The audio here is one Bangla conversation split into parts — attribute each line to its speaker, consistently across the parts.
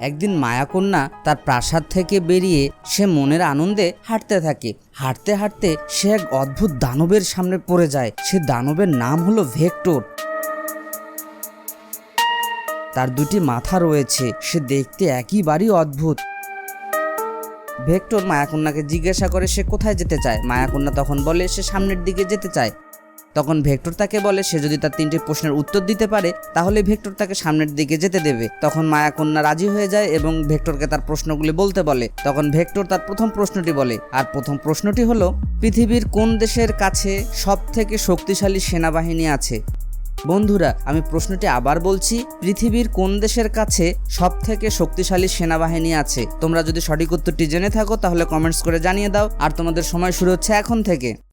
Speaker 1: একদিন মায়াকন্যা তার প্রাসাদ থেকে বেরিয়ে সে মনের আনন্দে হাঁটতে থাকে। হাঁটতে হাঁটতে সে এক অদ্ভুত দানবের সামনে পড়ে যায়। সে দানবের নাম হলো ভেক্টর। তার দুটি মাথা রয়েছে। সে দেখতে একইবারই অদ্ভুত। ভেক্টর মায়াকন্যাকে জিজ্ঞাসা করে সে কোথায় যেতে চায়। মায়াকন্যা তখন বলে, সে সামনের দিকে যেতে চায়। তখন ভেক্টর তাকে বলে, সে যদি তার তিনটি প্রশ্নের উত্তর দিতে পারে, তাহলে ভেক্টর তাকে সামনের দিকে যেতে দেবে। তখন মায়া কন্যা রাজি হয়ে যায় এবং ভেক্টরকে তার প্রশ্নগুলি বলতে বলে। তখন ভেক্টর তার প্রথম প্রশ্নটি বলে, আর প্রথম প্রশ্নটি হলো, পৃথিবীর কোন দেশের কাছে সব থেকে শক্তিশালী সেনাবাহিনী আছে? বন্ধুরা, আমি প্রশ্নটি আবার বলছি, পৃথিবীর কোন দেশের কাছে সব থেকে শক্তিশালী সেনাবাহিনী আছে? তোমরা যদি সঠিক উত্তরটি জেনে থাকো, তাহলে কমেন্টস করে জানিয়ে দাও। আর তোমাদের সময় শুরু হচ্ছে এখন থেকে।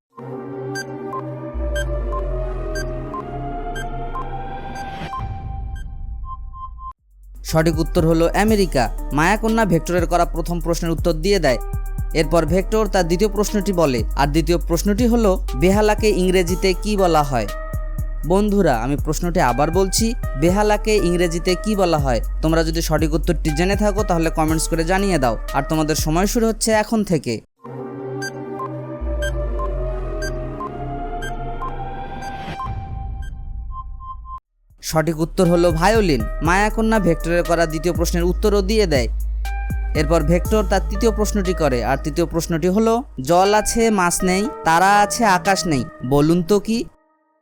Speaker 1: সঠিক উত্তর হলো আমেরিকা। মায়াকন্যা ভেক্টরের করা প্রথম প্রশ্নের উত্তর দিয়ে দেয়। এরপর ভেক্টর তার দ্বিতীয় প্রশ্নটি বলে, আর দ্বিতীয় প্রশ্নটি হলো, বেহালাকে ইংরেজিতে কি বলা হয়? বন্ধুরা, আমি প্রশ্নটি আবার বলছি, বেহালাকে ইংরেজিতে কি বলা হয়? তোমরা যদি সঠিক উত্তরটি জেনে থাকো, তাহলে কমেন্টস করে জানিয়ে দাও। আর তোমাদের সময় শুরু হচ্ছে এখন থেকে। সঠিক উত্তর হলো ভায়োলিন। মায়াকন্যা ভেক্টরের করা দ্বিতীয় প্রশ্নের উত্তরও দিয়ে দেয়। এরপর ভেক্টর তার তৃতীয় প্রশ্নটি করে, আর তৃতীয় প্রশ্নটি হলো, জল আছে, মাছ নেই, তারা আছে, আকাশ নেই, বলুন তো কি?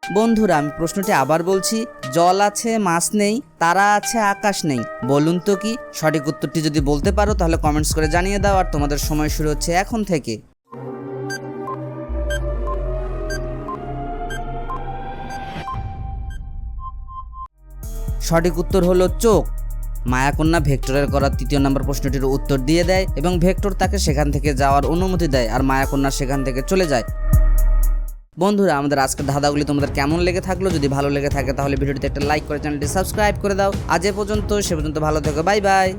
Speaker 1: বন্ধুরা, আমি প্রশ্নটি আবার বলছি, জল আছে, মাছ নেই, তারা আছে, আকাশ নেই, বলুন তো কি? সঠিক উত্তরটি যদি বলতে পারো, তাহলে কমেন্টস করে জানিয়ে দাও, আর তোমাদের সময় শুরু হচ্ছে এখন থেকে। সঠিক উত্তর হলো চোখ। মায়াকন্যা ভেক্টরের করা তৃতীয় নম্বর প্রশ্নটির উত্তর দিয়ে দেয় এবং ভেক্টর তাকে সেখান থেকে যাওয়ার অনুমতি দেয় আর মায়াকন্যা সেখান থেকে চলে যায়। বন্ধুরা, আমাদের আজকের ধাঁধাগুলি তোমাদের কেমন লেগে থাকল? যদি ভালো লেগে থাকে তাহলে ভিডিওটিতে একটা লাইক করে চ্যানেলটি সাবস্ক্রাইব করে দাও। আজ এ পর্যন্ত, সে পর্যন্ত ভালো থেকো। Bye bye